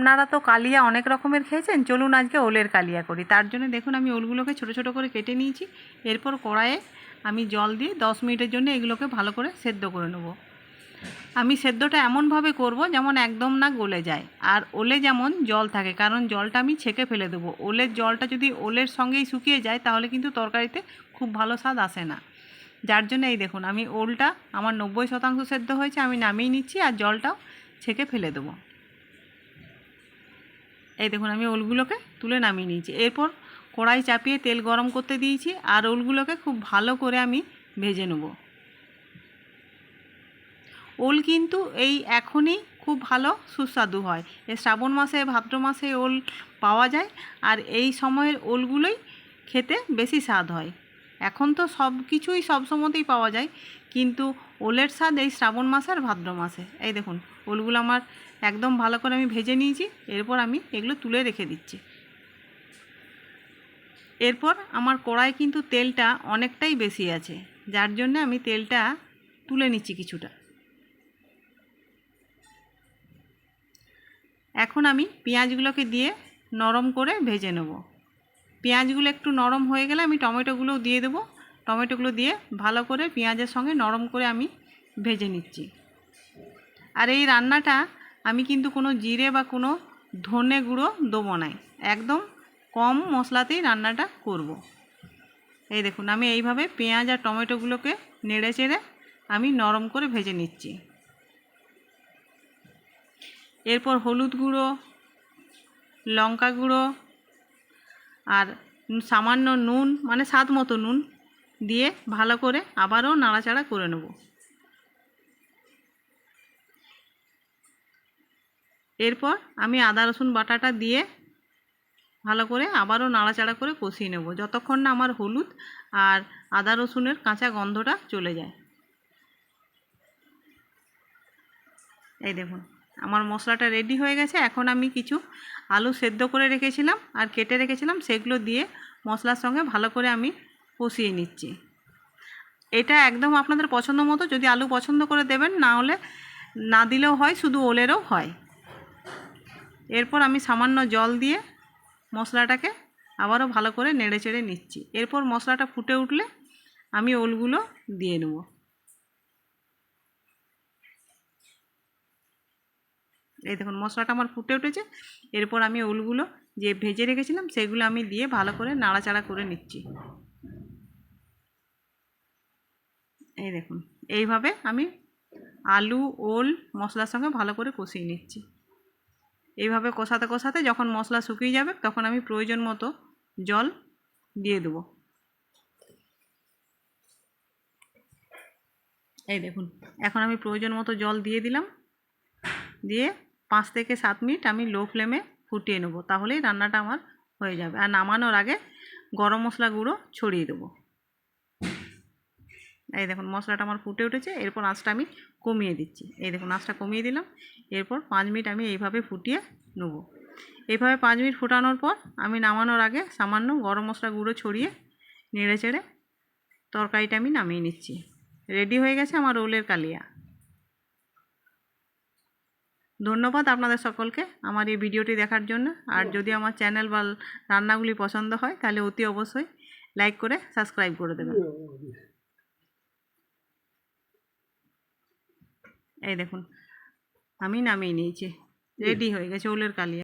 আপনারা তো কালিয়া অনেক রকমের খেয়েছেন, চলুন আজকে ওলের কালিয়া করি। তার জন্য দেখুন, আমি ওলগুলোকে ছোট ছোট করে কেটে নিয়েছি। এরপর কড়াইয়ে আমি জল দিয়ে দশ মিনিটের জন্য এগুলোকে ভালো করে সেদ্ধ করে নেব। আমি সেদ্ধটা এমনভাবে করব যেমন একদম না গলে যায়। আর ওলে যেমন জল থাকে, কারণ জলটা আমি ছেঁকে ফেলে দেবো। ওলের জলটা যদি ওলের সঙ্গেই শুকিয়ে যায়, তাহলে কিন্তু তরকারিতে খুব ভালো স্বাদ আসে না। যার জন্য এই দেখুন, আমি ওলটা আমার নব্বই শতাংশ সেদ্ধ হয়েছে, আমি নামিয়ে নিচ্ছি আর জলটাও ছেঁকে ফেলে দেবো। এই দেখুন, আমি ওলগুলোকে তুলে নামিয়ে নিয়েছি। এরপর কড়াই চাপিয়ে তেল গরম করতে দিয়েছি আর ওলগুলোকে খুব ভালো করে আমি ভেজে নেব। ওল কিন্তু এই এখনই খুব ভালো সুস্বাদু হয়। এই শ্রাবণ মাসে, ভাদ্র মাসে ওল পাওয়া যায় আর এই সময়ের ওলগুলোই খেতে বেশি স্বাদ হয়। এখন তো সব কিছুই সব সময়তেই পাওয়া যায়। কিন্তু ওলের স্বাদ এই শ্রাবণ মাসে আর ভাদ্র মাসে। এই দেখুন, ওলগুলো আমার একদম ভালো করে আমি ভেজে নিয়েছি, এরপর আমি এগুলো তুলে রেখে দিচ্ছি। এরপর আমার কড়াই কিন্তু তেলটা অনেকটাই বেশি আছে, যার জন্য আমি তেলটা তুলে নিচ্ছি কিছুটা। এখন আমি পেঁয়াজগুলোকে দিয়ে নরম করে ভেজে নেব। পেঁয়াজগুলো একটু নরম হয়ে গেলে আমি টমেটোগুলোও দিয়ে দেবো। টমেটোগুলো দিয়ে ভালো করে পেঁয়াজের সঙ্গে নরম করে আমি ভেজে নিচ্ছি। আর এই রান্নাটা আমি কিন্তু কোনো জিরে বা কোনো ধনে গুঁড়ো দেবো না। একদম কম মশলাতেই রান্নাটা করব। এই দেখুন, আমি এইভাবে পেঁয়াজ আর টমেটোগুলোকে নেড়ে চেড়ে আমি নরম করে ভেজে নিচ্ছি। এরপর হলুদ গুঁড়ো, লঙ্কা গুঁড়ো আর সামান্য নুন মানে স্বাদ মতো নুন দিয়ে ভালো করে আবারও নাড়াচাড়া করে নেব। এরপর আমি আদা, রসুন বাটাটা দিয়ে ভালো করে আবারও নাড়াচাড়া করে কষিয়ে নেব। যতক্ষণ না আমার হলুদ আর আদা, রসুনের কাঁচা গন্ধটা চলে যায়। এই দেখুন। আমার মশলাটা রেডি হয়ে গেছে। এখন আমি কিছু আলু সেদ্ধ করে রেখেছিলাম আর কেটে রেখেছিলাম। সেগুলো দিয়ে মশলার সঙ্গে ভালো করে আমি কষিয়ে নিচ্ছি। এটা একদম আপনাদের পছন্দ মতো যদি আলু পছন্দ করে দেবেন, না হলে না দিলেও হয়, শুধু ওলেরও হয়। এরপর আমি সামান্য জল দিয়ে মশলাটাকে আবারও ভালো করে নেড়ে চেড়ে নিচ্ছি। এরপর মশলাটা ফুটে উঠলে আমি ওলগুলো দিয়ে নেব। এই দেখুন, মশলাটা আমার ফুটে উঠেছে। এরপর আমি ওলগুলো যে ভেজে রেখেছিলাম, সেগুলো আমি দিয়ে ভালো করে নাড়াচাড়া করে নিচ্ছি। এই দেখুন, এইভাবে আমি আলু, ওল, মশলার সঙ্গে ভালো করে কষিয়ে নিচ্ছি। এইভাবে কষাতে কষাতে যখন মশলা শুকিয়ে যাবে, তখন আমি প্রয়োজন মতো জল দিয়ে দেবো। এই দেখুন, এখন আমি প্রয়োজন মতো জল দিয়ে দিলাম। দিয়ে পাঁচ থেকে সাত মিনিট আমি লো ফ্লেমে ফুটিয়ে নেব, তাহলেই রান্নাটা আমার হয়ে যাবে। আর নামানোর আগে গরম মশলা গুঁড়ো ছড়িয়ে দেবো। এই দেখুন, মশলাটা আমার ফুটে উঠেছে, এরপর আঁচটা আমি কমিয়ে দিচ্ছি। এই দেখুন, আঁচটা কমিয়ে দিলাম, এরপর পাঁচ মিনিট আমি এইভাবে ফুটিয়ে নেব। এইভাবে পাঁচ মিনিট ফোটানোর পর আমি নামানোর আগে সামান্য গরম মশলা গুঁড়ো ছড়িয়ে নেড়ে চেড়ে তরকারিটা আমি নামিয়ে নিচ্ছি। রেডি হয়ে গেছে আমার রোলের কালিয়া। ধন্যবাদ আপনাদের সকলকে আমার এই ভিডিওটি দেখার জন্য। আর যদি আমার চ্যানেল বা রান্নাগুলি পছন্দ হয় তাহলে অতি অবশ্যই লাইক করে সাবস্ক্রাইব করে দেবেন। এই দেখুন আমি নামিয়ে নিয়েছি। রেডি হয়ে গেছে ওলের কালিয়া।